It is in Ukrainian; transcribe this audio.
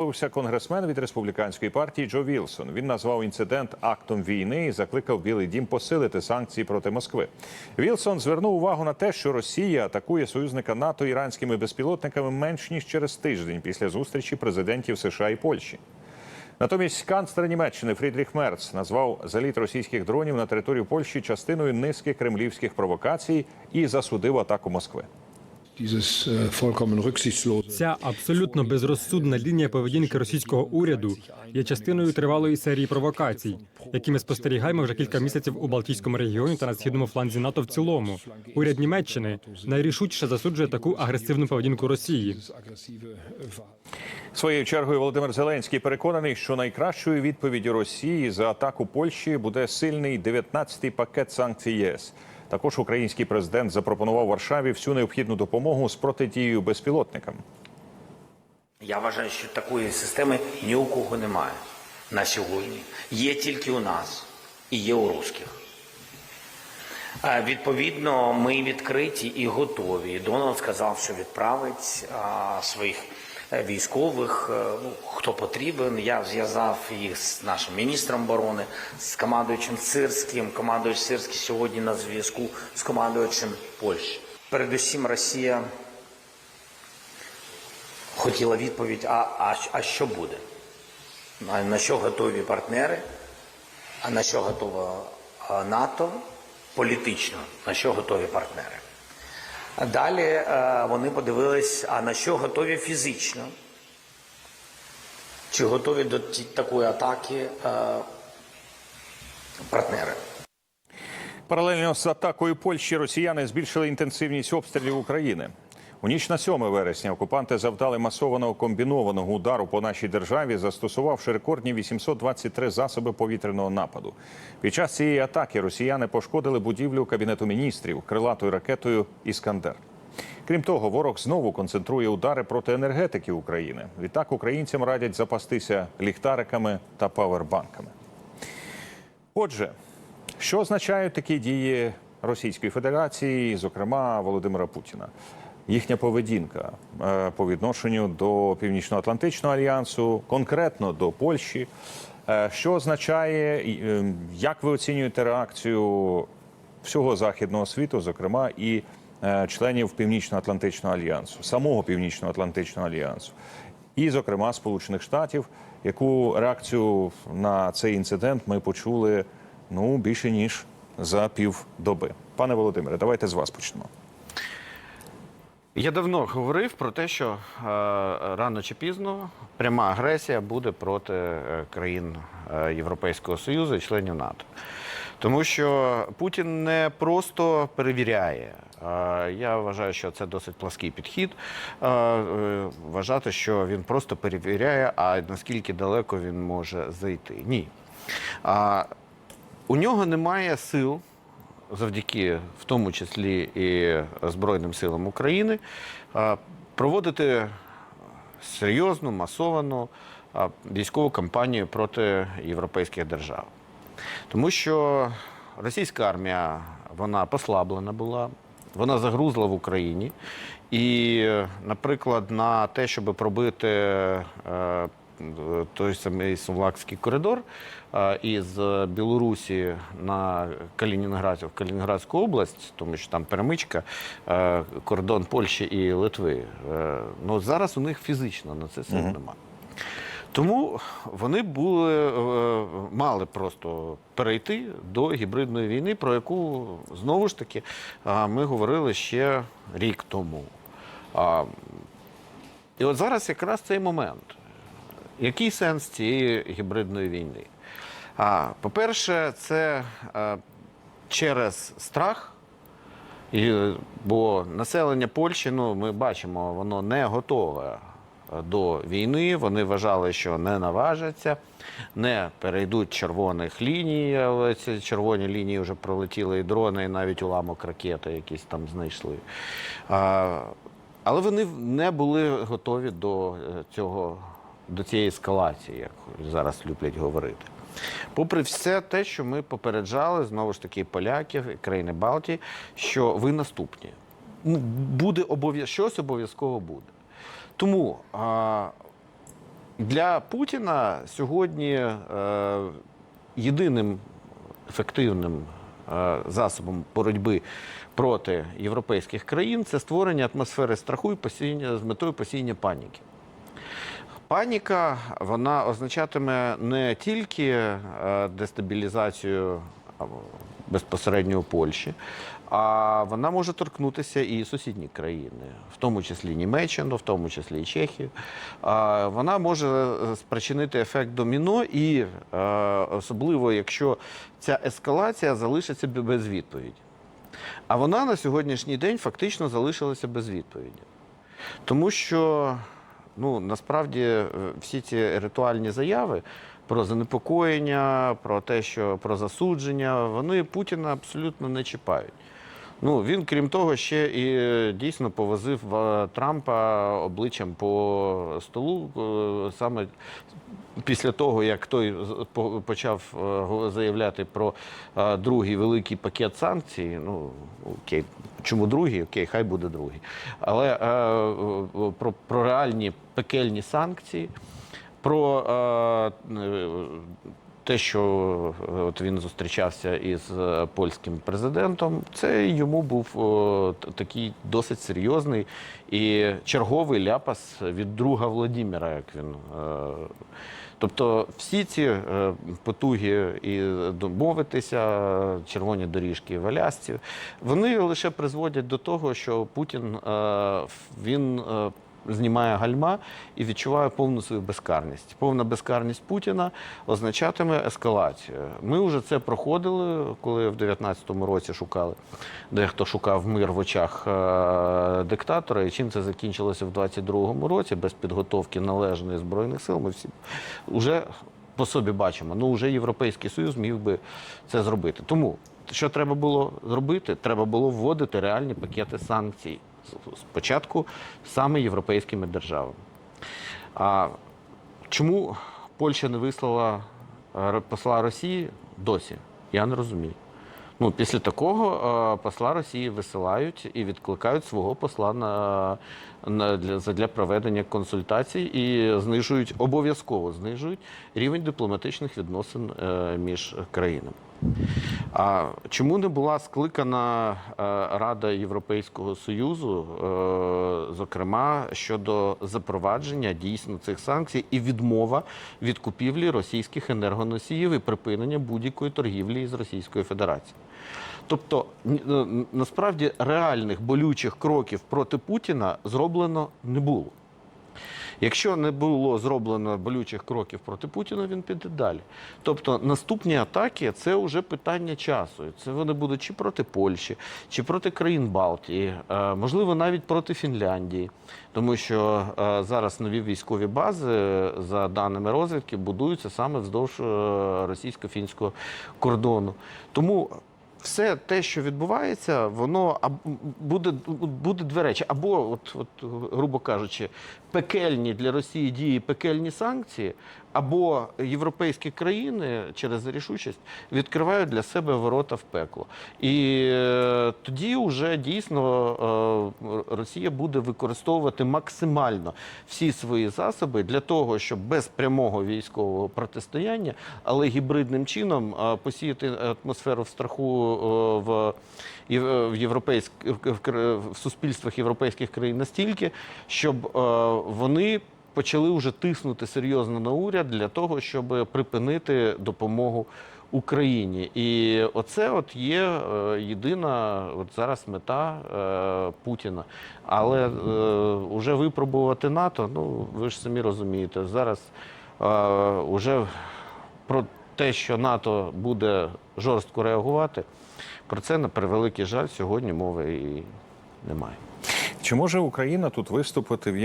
Висловився конгресмен від республіканської партії Джо Вілсон. Він назвав інцидент актом війни і закликав Білий Дім посилити санкції проти Москви. Вілсон звернув увагу на те, що Росія атакує союзника НАТО іранськими безпілотниками менш ніж через тиждень після зустрічі президентів США і Польщі. Натомість канцлер Німеччини Фрідріх Мерц назвав заліт російських дронів на територію Польщі частиною низки кремлівських провокацій і засудив атаку Москви. Ця абсолютно безрозсудна лінія поведінки російського уряду є частиною тривалої серії провокацій, які ми спостерігаємо вже кілька місяців у Балтійському регіоні та на східному фланзі НАТО в цілому. Уряд Німеччини найрішучіше засуджує таку агресивну поведінку Росії. äh. Своєю чергою Володимир Зеленський переконаний, що найкращою відповіддю Росії за атаку Польщі буде сильний 19-й пакет санкцій ЄС. Також український президент запропонував Варшаві всю необхідну допомогу з протидією безпілотникам. Я вважаю, що такої системи ні у кого немає на сьогодні. Є тільки у нас і є у русських. Е, Відповідно, ми відкриті і готові. Дональд сказав, що відправить а, своїх е, військових, е, ну, хто потрібен. Я зв'язав їх з нашим міністром оборони, з командуючим Сирським. Командуючий Сирський сьогодні на зв'язку з командуючим Польщі. Передусім, Росія хотіла відповідь: а, а, а що буде? На що готові партнери? А на що готова НАТО? Політично, на що готові партнери? Далі е, вони подивились, а на що готові фізично? Чи готові до такої атаки е, партнери? Паралельно з атакою Польщі росіяни збільшили інтенсивність обстрілів України. У ніч на 7 вересня окупанти завдали масованого комбінованого удару по нашій державі, застосувавши рекордні 823 засоби повітряного нападу. Під час цієї атаки росіяни пошкодили будівлю кабінету міністрів крилатою ракетою Іскандер. Крім того, ворог знову концентрує удари проти енергетики України. Відтак українцям радять запастися ліхтариками та павербанками. Отже, що означають такі дії Російської Федерації, зокрема Володимира Путіна? Їхня поведінка е, по відношенню до Північно-Атлантичного альянсу, конкретно до Польщі. Е, Що означає, е, як ви оцінюєте реакцію всього західного світу, зокрема і е, членів Північно-Атлантичного альянсу, самого Північно-Атлантичного альянсу, і, зокрема, Сполучених Штатів, яку реакцію на цей інцидент ми почули ну більше ніж за півдоби. Пане Володимире, давайте з вас почнемо. Я давно говорив про те, що е, рано чи пізно пряма агресія буде проти е, країн е, Європейського Союзу і членів НАТО. Тому що Путін не просто перевіряє. Я вважаю, що це досить плаский підхід. е, Вважати, що він просто перевіряє, а наскільки далеко він може зайти. Ні. У нього немає сил завдяки в тому числі і Збройним силам України, проводити серйозну масовану військову кампанію проти європейських держав. Тому що російська армія вона послаблена була, вона загрузла в Україні. І, е, наприклад, на те, щоб пробити е, той самий Сувлакський коридор із Білорусі на Калінінград, в Калінінградську область, тому що там перемичка, кордон Польщі і Литви. Е, Ну зараз у них фізично на це сил немає. Тому вони були, е, мали просто перейти до гібридної війни, про яку знову ж таки ми говорили ще рік тому. І от зараз якраз цей момент. Який сенс цієї гібридної війни? А, По-перше, це е, через страх. І, бо населення Польщі, ну ми бачимо, воно не готове е, до війни. Вони вважали, що не наважаться, не перейдуть червоних ліній, але ці червоні лінії вже пролетіли і дрони, і навіть уламок ракети якісь там знайшли. А, але вони не були готові до е, цього, до цієї ескалації, як зараз люблять говорити. Попри все те, що ми попереджали, знову ж таки, поляків країни Балтії, що ви наступні. Ну, буде обов'яз... щось обов'язково буде. Тому а, Для Путіна сьогодні е, єдиним ефективним е, засобом боротьби проти європейських країн це створення атмосфери страху і посіяння з метою посіяння паніки. Паніка вона означатиме не тільки е, дестабілізацію безпосередньо у Польщі, а вона може торкнутися і сусідні країни, в тому числі Німеччину, в тому числі і Чехію. Вона може е, спричинити ефект доміно, і е, особливо якщо ця ескалація залишиться без відповіді. А вона на сьогоднішній день фактично залишилася без відповіді. Тому що ну, насправді е, всі ці ритуальні заяви про занепокоєння, про те, що про засудження, вони Путіна абсолютно не чіпають. Ну, він, крім того, ще і е, дійсно повозив е, Трампа обличчям по столу е, саме після того, як той почав заявляти про другий великий пакет санкцій. Ну окей, чому другий? Окей, хай буде другий. Але про, про реальні пекельні санкції, про е, те, що е, от він зустрічався із е, польським президентом, це йому був е, т- такий досить серйозний і черговий ляпас від друга Володимира, як він. е, Тобто всі ці е, потуги і домовитися, червоні доріжки в вони лише призводять до того, що Путін е, він е, знімає гальма і відчуває повну свою безкарність. Повна безкарність Путіна означатиме ескалацію. Ми вже це проходили, коли в 19-му році шукали. Дехто шукав мир в очах е, диктатора, і чим це закінчилося в 22-му році без підготовки належної збройних сил. Ми всі вже по собі бачимо. Ну вже Європейський Союз міг би це зробити. Тому що треба було зробити? Треба було вводити реальні пакети санкцій. Спочатку саме європейськими державами. А чому Польща не вислала е, посла Росії досі? Я не розумію. Ну, після такого е, посла Росії висилають і відкликають свого посла на, на для, задля проведення консультацій і знижують обов'язково знижують рівень дипломатичних відносин е, між країнами. А чому не була скликана е, Рада Європейського Союзу, е, зокрема щодо запровадження дійсно цих санкцій і відмова від купівлі російських енергоносіїв і припинення будь-якої торгівлі з Російською Федерацією? Тобто, е, насправді реальних болючих кроків проти Путіна зроблено не було. Якщо не було зроблено болючих кроків проти Путіна, він піде далі. Тобто наступні атаки це вже питання часу. Це вони будуть чи проти Польщі, чи проти країн Балтії, е, можливо, навіть проти Фінляндії, тому що е, зараз нові військові бази, е, за даними розвідки, будуються саме вздовж російсько-фінського кордону. Тому все те, що відбувається, воно буде, буде дві речі. Або, от, от, грубо кажучи, пекельні для Росії дії, пекельні санкції, або європейські країни через рішучість відкривають для себе ворота в пекло. І е, тоді вже дійсно е, Росія буде використовувати максимально всі свої засоби для того, щоб без прямого військового протистояння, але гібридним чином е, посіяти атмосферу в страху в, в, європейськ, в, суспільствах європейських країн настільки, щоб е, вони почали вже тиснути серйозно на уряд для того, щоб припинити допомогу Україні. І оце от є е, єдина от зараз мета е, Путіна. Але вже випробувати НАТО, ну ви ж самі розумієте, зараз е, вже про те, що НАТО буде жорстко реагувати, про це на превеликий жаль сьогодні мови і немає. Чи може Україна тут виступити в